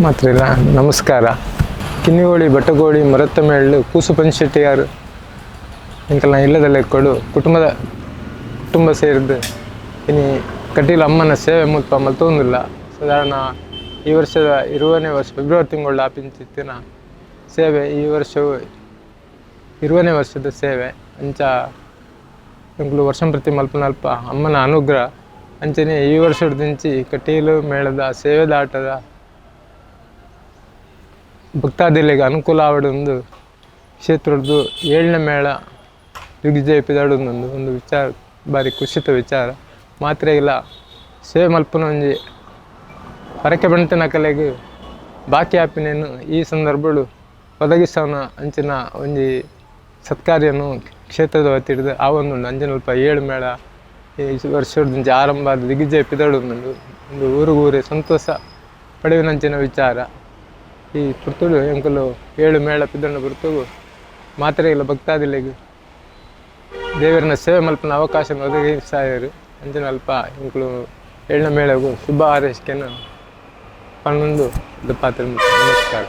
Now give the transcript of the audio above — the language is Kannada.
ಮಾತ್ರ ಇಲ್ಲ ನಮಸ್ಕಾರ. ಕಿನ್ನಿಗೋಳಿ ಬಟ್ಟಗೋಳಿ ಮರತ್ತಮೇಳು ಕೂಸು ಪಂಚಶೆಟ್ಟಿಯಾರು ಇಂಕಲ್ನ ಇಲ್ಲದಲ್ಲೇ ಕೊಡು. ಕುಟುಂಬದ, ಕುಟುಂಬ ಸೇರಿದ್ದು. ಇನಿ ಕಟೀಲು ಅಮ್ಮನ ಸೇವೆ ಮುಲ್ಪ ಮಲ್ತೊಂದಿಲ್ಲ ಸಾಧಾರಣ ಈ ವರ್ಷದ ಇರುವನೇ ವರ್ಷ, ಫೆಬ್ರವರಿ ತಿಂಗಳ ಆಪಿಂಚಿತ್ತಿನ ಸೇವೆ ಈ ವರ್ಷವು ಇರುವನೇ ವರ್ಷದ ಸೇವೆ. ಅಂಚ ಎಂಕ್ಲು ವರ್ಷಂ ಪ್ರತಿ ಮಲ್ಪನಲ್ಪ ಅಮ್ಮನ ಅನುಗ್ರಹ. ಅಂಚನೆ ಈ ವರ್ಷದ ದಿಂಚಿ ಕಟೀಲು ಮೇಳದ ಸೇವೆ ಆಟದ ಭಕ್ತಾದಿಗಳಿಗೆ ಅನುಕೂಲ ಆವಡೊಂದು ಕ್ಷೇತ್ರದ್ದು ಏಳನೇ ಮೇಳ ದಿಗ್ವಿಜಯಪಿದಾಡೊಂದೊಂದು ಒಂದು ವಿಚಾರ, ಭಾರಿ ಖುಷಿತ ವಿಚಾರ. ಮಾತ್ರ ಇಲ್ಲ ಸೇವೆ ಮಲ್ಪನೊಂಜಿ ಹೊರಕೆ ಬಂಟನ ಕಲೆಗೆ ಬಾಕಿ ಆಪಿನೇನು ಈ ಸಂದರ್ಭಗಳು ಒದಗಿಸೋಣ ಅಂಚಿನ ಒಂಜಿ ಸತ್ಕಾರ್ಯನು ಕ್ಷೇತ್ರದ ಹೊತ್ತಿಡ್ದು ಆ ಒಂದು ಅಂಜನಲ್ಪ ಏಳು ಮೇಳ ಈ ವರ್ಷದ ಆರಂಭ ದಿಗ್ವಿಜಯ ಪಿದಾಡೊಂದು ಒಂದು ಊರಿಗೂರೇ ಸಂತೋಷ ಪಡೆಯುವಂಚಿನ ವಿಚಾರ. ಈ ಪುರ್ತುಡು ಎಂಕಲು ಏಳು ಮೇಳ ಪಿದ್ದಣ್ಣ ಪುರ್ತುಗು ಮಾತ್ರ ಇಲ್ಲ ಭಕ್ತಾದಿಲೆಗ್ ದೇವರನ್ನ ಸೇವೆ ಮಲ್ಪನ ಅವಕಾಶ ಒದಗಿಸಾಯರು ಅಂಜನ ಅಲ್ಪ ಎಂಕಲು ಏಳನೇ ಮೇಳಗೂ ಶುಭ ಹಾರೈಕೆಯನ್ನು ಪನ್ನೊಂದು ಪಾತ್ರ ನಮಸ್ಕಾರ.